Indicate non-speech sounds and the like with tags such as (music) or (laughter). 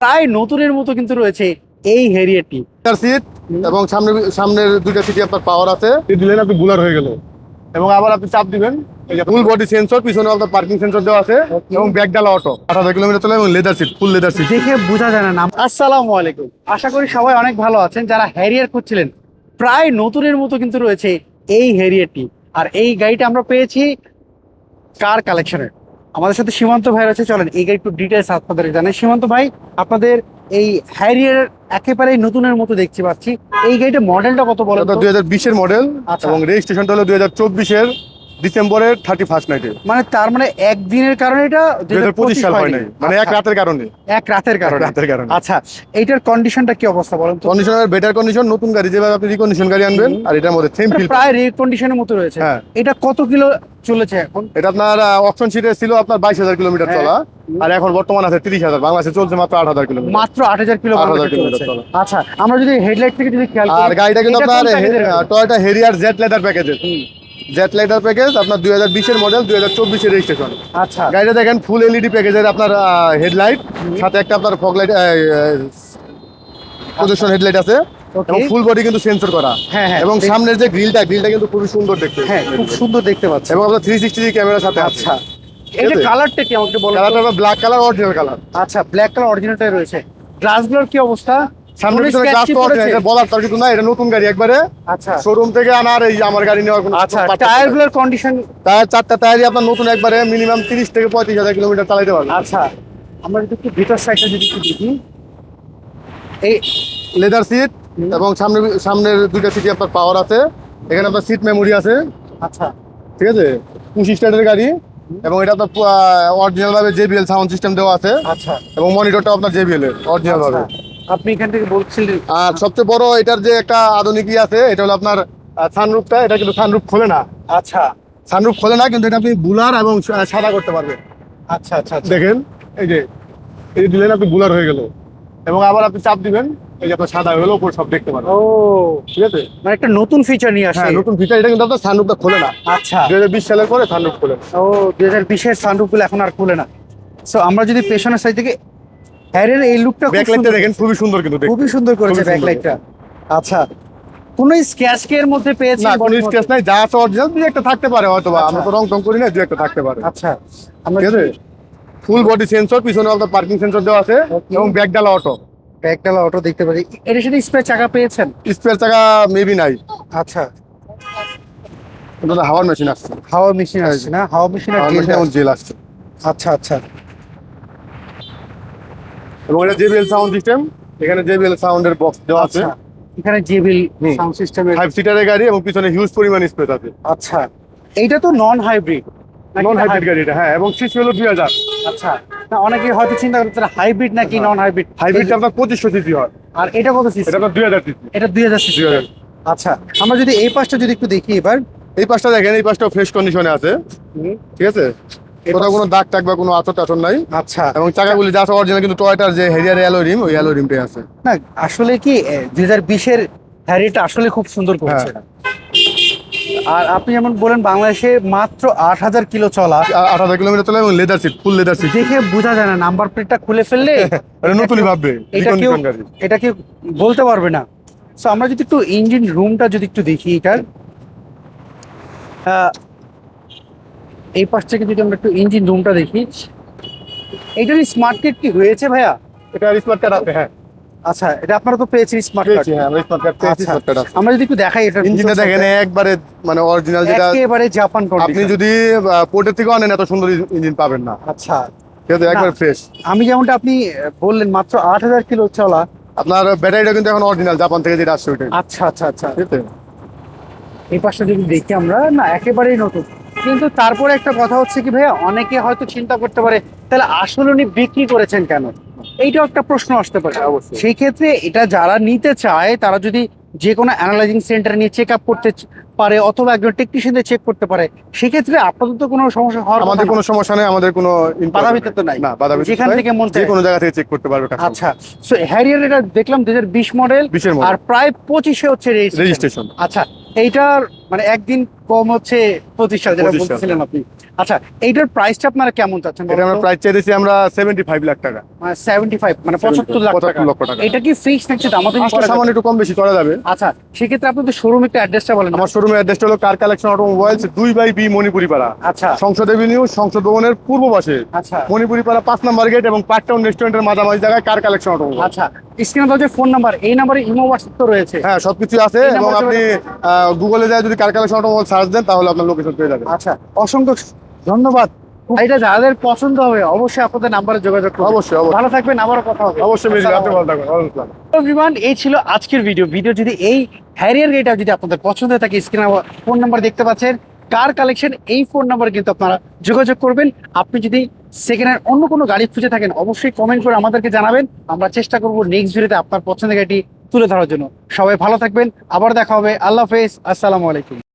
প্রায় নতুনের মতো কিন্তু রয়েছে এই হেরিয়েটটি চার সিট এবং সামনে সামনের দুইটা সিটি আপনার পাওয়ার আছে। দিলেন আপনি গুলার হয়ে গেল। এবং আবার আপনি চাপ দিবেন। ফুল বডি সেন্সর পিছনে আপনার পার্কিং সেন্সর দেওয়া আছে এবং ব্যাক ডালা অটো হাজার কিলোমিটার চলে এবং leather seat full leather seat দেখে বোঝা যায় না নাম। আসসালামু আলাইকুম। আশা করি সবাই অনেক ভালো আছেন যারা হ্যারিয়ার খুঁজছিলেন। প্রায় নতুনের মতো কিন্তু রয়েছে এই হ্যারিয়ারটি আর এই গাড়িটা আমরা পেয়েছি কার কালেকশনের আমাদের সাথে সীমান্ত ভাই আছে চলেন এই গাড়ি একটু ডিটেলস আপনাদের জানাই সীমান্ত ভাই আপনাদের এই হ্যারিয়ার একেবারে নতুনের মতো দেখতে পাচ্ছি এই গাড়িটা মডেলটা কত বলো? দুই হাজার বিশের মডেল আচ্ছা। এবং রেজিস্ট্রেশনটা হলো দুই হাজার চব্বিশের ডিসেম্বরের থার্টি ফার্স্ট নাইটে মানে তার মানে একদিনের কারণে এটা? পঁচিশ সাল হয় নাই। মানে এক আচ্ছা, রাতের কারণে। এক রাতের কারণে। রাতের কারণে। আচ্ছা এইটার কন্ডিশনটা কি অবস্থা বলেন তো? কন্ডিশনের বেটার কন্ডিশন নতুন গাড়ি যেভাবে আপনি রিকন্ডিশন গাড়ি আনবেন আর এটার মধ্যে সেম ফিল প্রায় রেড কন্ডিশনের মতো রয়েছে। হ্যাঁ। এটা কত কিলো চলেছে এখন? এটা আপনার অপশন সিটে ছিল আপনার বাইশ হাজার কিলোমিটার হ্যাঁ। চলা আর এখন বর্তমান আছে তিরিশ হাজার। বাংলাদেশে চলছে মাত্র আট হাজার কিলোমিটার। মাত্র আট হাজার কিলোমিটার। আচ্ছা আমরা যদি হেডলাইট থেকে যদি খেয়াল আর গাড়িটা কিন্তু আপনার? টয়টা হেরিয়ার জেট লেদার প্যাকেজের জেট লেদার প্যাকেজ আপনার দুই হাজার বিশের মডেল দুই হাজার চব্বিশের রেজিস্ট্রেশন আচ্ছা। গাড়িটা দেখেন ফুল এলইডি প্যাকেজের আপনার হেডলাইট সাথে একটা আপনার ফগ লাইট প্রজেকশন হেডলাইট আছে। এবং ফুল বডি কিন্তু সেন্সর করা। হ্যাঁ হ্যাঁ। এবং সামনের যে গ্রিলটা গ্রিলটা কিন্তু খুবই সুন্দর দেখতে। হ্যাঁ খুব সুন্দর দেখতে পাচ্ছি। এবং আপনার থ্রি সিক্সটি ক্যামেরার সাথে আচ্ছা। এটা কালারটা কি আমাকে বলো কালারটা ব্ল্যাক কালার অরিজিনাল কালার আচ্ছা ব্ল্যাক কালার অরিজিনালটাই রয়েছে। গ্লাসগুলোর কি অবস্থা? সামনে পিছনে গ্লাস তো পড়েছে? এটা বলার তার কিছু না এটা নতুন গাড়ি একবারে। আচ্ছা। শোরুম থেকে আনার এই আমার গাড়ি নেওয়ার কোনো আচ্ছা টায়ারগুলোর কন্ডিশন টায়ার চারটা টায়ারই আপনার নতুন একবারে মিনিমাম তিরিশ থেকে পঁয়ত্রিশ হাজার কিলোমিটার চালাতে পারবেন। আচ্ছা আমরা যদি একটু ভিতর সাইডটা যদি একটু দেখি। এই লেদার সিট এবং সামনে সামনের দুইটা সিটে আপনার পাওয়ার আছে। এখানে আপনার সিট মেমোরি আছে। আচ্ছা। ঠিক আছে? পুশ স্টার্টের গাড়ি এবং এটা আপনার অরিজিনাল ভাবে জেবিএল সাউন্ড সিস্টেম দেওয়া আছে। আচ্ছা। এবং মনিটরটা আপনার জেবিএল এর অরিজিনাল ভাবে। আপনি এখান থেকে বলছিলেন। আর সবচেয়ে বড় এটার যে একটা আধুনিক ই আছে এটা হলো আপনার সানরুফটা এটা কিন্তু সানরুফ খোলে না। আচ্ছা। সানরুফ খোলে না কিন্তু এটা আপনি বুলার এবং সাদা করতে পারবেন। আচ্ছা আচ্ছা আচ্ছা। দেখেন এই যে এই যে দিলেন আপনি বুলার হয়ে গেল। এবং আবার আপনি চাপ দিবেন এই যে আপনার সাদা হয়ে গেল উপর সব দেখতে পারবেন। ও। ঠিক আছে? মানে একটা নতুন ফিচার নিয়ে আসে হ্যাঁ নতুন ফিচার এটা কিন্তু আপনার সানরুফটা খোলে না। আচ্ছা। দুই হাজার বিশ সালের পরে সানরুফ খোলে ও দুই হাজার বিশের সানরুফগুলো এখন আর খুলে না। সো আমরা যদি পেছনের সাইড থেকে হ্যারের এই লুকটা ব্যাকলাইটটা দেখেন খুবই সুন্দর কিন্তু খুবই সুন্দর করেছে। ব্যাকলাইটটা আচ্ছা কোন স্ক্যাচ কে এর মধ্যে পেয়েছি না কোনো স্কেচ নাই যা আছে অরিজিনাল দুই একটা থাকতে পারে হয়তো বা। আচ্ছা। আমরা তো রং টং করি না দুই একটা থাকতে পারে। আচ্ছা আমরা ঠিক আছে? ফুল বডি সেন্সর পিছনে আপনার পার্কিং সেন্সর দেওয়া আছে এবং ব্যাক ডালা অটো ব্যাকডালা অটো দেখতে পারি। এর সাথে স্পেয়ার চাকা পেয়েছেন? স্পেয়ার চাকা মেবি নাই। আচ্ছা। হাওয়ার মেশিন আসছে। হাওয়া মেশিন আসছে না? মেশিন আর হাওয়ার মেশিন এবং জেল আসছে। আচ্ছা আচ্ছা। এবং এটা জেবিএল সাউন্ড সিস্টেম এখানে জেবিএল সাউন্ডের বক্স দেওয়া আছে। আচ্ছা এখানে হুম। সাউন্ড সিস্টেমের ফাইভ সিটারের গাড়ি এবং পিছনে হিউজ পরিমাণ স্পেস আছে। আচ্ছা এইটা তো নন হাইব্রিড নন হাইব্রিড গাড়ি এটা হ্যাঁ এবং সিসি হলো দুই হাজার। আচ্ছা না অনেকে হয়তো চিন্তা করতে হাইব্রিড নাকি নন হাইব্রিড হাইব্রিডটা আপনার পঁচিশশো সিসি হয়। আর এটা কত সিসি এটা দুই হাজার সিসি এটা দুই হাজার সিসি আচ্ছা আমরা যদি এই পাশটা যদি একটু দেখি এবার। এই পাশটা দেখেন এই পাশটা ফ্রেশ কন্ডিশনে আছে। ঠিক আছে? কোথাও কোনো দাগ টাগ বা কোনো আচর টাচর নাই। আচ্ছা। এবং চাকাগুলি যা আছে অরিজিনাল কিন্তু টয়টার যে হেরিয়ার অ্যালো রিম ওই অ্যালো রিমটাই আছে। না আসলে কি দুই হাজার বিশের হ্যারিটা আসলে খুব সুন্দর করেছে। হ্যাঁ। আর আপনি যেমন বলেন বাংলাদেশে মাত্র আট হাজার কিলো চলা। আট হাজার কিলোমিটার চলে এবং leather seat full leather seat দেখে বোঝা যায় না নাম্বার প্লেটটা খুলে ফেললে (laughs) নতুনই ভাববে এটা কেউ এটা কেউ বলতে পারবে না। সো আমরা যদি একটু ইঞ্জিন রুমটা যদি একটু দেখি এটার এই পাশ থেকে যদি আমরা একটু ইঞ্জিন রুমটা দেখি এটার স্মার্ট কার্ড কি হয়েছে ভাইয়া? এটা স্মার্ট কার্ড আছে হ্যাঁ। আচ্ছা এটা আপনারা তো পেয়েছেন স্মার্ট কার্ড হ্যাঁ আমরা স্মার্ট কার্ড পেয়েছি আচ্ছা। স্মার্ট কার্ড আছে। আমরা যদি একটু দেখাই এটা ইঞ্জিনটা দেখেন একবারে মানে অরিজিনাল যেটা একেবারে জাপান আপনি যদি পোর্টের থেকে আনেন এত সুন্দর ইঞ্জিন পাবেন না। আচ্ছা। আছে একবার ফ্রেশ আমি যেমনটা আপনি বললেন মাত্র আট হাজার কিলো চলা। আপনার ব্যাটারিটা কিন্তু এখন অরিজিনাল জাপান থেকে যেটা আসছে ওইটাই। আচ্ছা আচ্ছা আচ্ছা। এই পাশটা যদি দেখি আমরা না একেবারেই নতুন। কিন্তু তারপরে একটা কথা হচ্ছে কি ভাইয়া অনেকে হয়তো চিন্তা করতে পারে তাহলে আসলে উনি বিক্রি করেছেন কেন? এইটাও একটা প্রশ্ন আসতে পারে। অবশ্যই। সেই ক্ষেত্রে এটা যারা নিতে চায় তারা যদি যে কোনো অ্যানালাইজিং সেন্টার নিয়ে চেক আপ করতে পারে অথবা একজন টেকনিশিয়ানদের চেক করতে পারে সেক্ষেত্রে আপাতত কোনো সমস্যা হওয়ার আমাদের কোনো সমস্যা নেই আমাদের কোনো বাধা বিঘ্নিত নাই। না বাধা যেখান থেকে মন যে কোনো জায়গা থেকে চেক করতে পারবে আচ্ছা সো হ্যারিয়ার এটা দেখলাম দুই হাজার বিশ মডেল বিশের আর প্রায় পঁচিশে হচ্ছে রেজিস্ট্রেশন রেজিস্ট্রেশন আচ্ছা এইটার মানে একদিন কম হচ্ছে পঁচিশ সাল যেটা 25 বলছিলেন আপনি। আচ্ছা এইটার প্রাইসটা আপনারা কেমন চাচ্ছেন এটা আমরা প্রাইস চাইতেছি আমরা সেভেন্টি ফাইভ লাখ টাকা। সেভেন্টি ফাইভ মানে পঁচাত্তর লাখ টাকা। লক্ষ টাকা। এটা কি ফিক্স নাকি আসলে করা সামান্য একটু কম বেশি করা যাবে। আচ্ছা সেক্ষেত্রে আপনাদের শোরুম একটা অ্যাড্রেসটা বলেন। আমার শোরুমের অ্যাড্রেসটা হলো কার কালেকশন অটোমোবাইলস দুই বাই বি মণিপুরি পাড়া আচ্ছা। সংসদ এভিনিউ সংসদ ভবনের পূর্ব পাশে। আচ্ছা। মণিপুরি পাড়া পাঁচ নাম্বার গেট এবং পার্ক টাউন রেস্টুরেন্টের মাঝামাঝি জায়গায় কার কালেকশন অটোমোবাইল আচ্ছা স্ক্রিনে দেওয়া যে ফোন নাম্বার এই নাম্বারে ইমো হোয়াটসঅ্যাপ তো রয়েছে। হ্যাঁ সবকিছু আছে এবং আপনি গুগলে যায় যদি কার কালেকশন অটোমোবাইল সার্চ দেন তাহলে আপনার লোকেশন পেয়ে যাবেন। আচ্ছা অসংখ্য ধন্যবাদ। এটা যাদের পছন্দ হবে অবশ্যই আপনাদের নাম্বারে যোগাযোগ করুন। অবশ্যই ভালো থাকবেন আবারও কথা হবে। অবশ্যই আপনি ভালো থাকবেন। এভরিওয়ান এই ছিল আজকের ভিডিও ভিডিও যদি এই হ্যারিয়ার গাড়িটা যদি আপনাদের পছন্দ হয়ে থাকে স্ক্রিনে ফোন নাম্বার দেখতে পাচ্ছেন কার কালেকশন এই ফোন নাম্বার কিন্তু আপনারা যোগাযোগ করবেন। আপনি যদি সেকেন্ড হ্যান্ড অন্য কোনো গাড়ি খুঁজে থাকেন অবশ্যই কমেন্ট করে আমাদেরকে জানাবেন। আমরা চেষ্টা করব নেক্সট ভিডিওতে আপনার পছন্দের গাড়িটি তুলে ধরার জন্য। সবাই ভালো থাকবেন। আবার দেখা হবে। আল্লাহ হাফেজ। আসসালামু আলাইকুম।